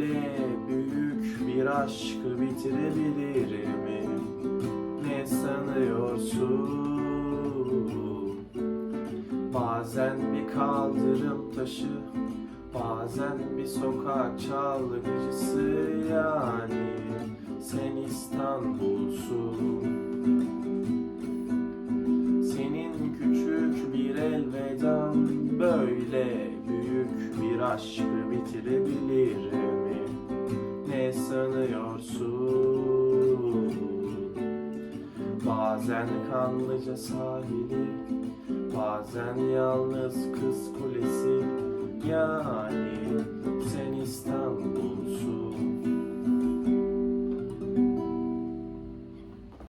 Böyle büyük bir aşkı bitirebilir mi? Ne sanıyorsun? Bazen bir kaldırım taşı Bazen bir sokak çalgıcısı yani Sen İstanbul'sun Senin küçük bir elvedan Böyle büyük bir aşkı bitirebilir mi? Sanıyorsun? Bazen kanlıca sahili Bazen yalnız kız kulesi Yani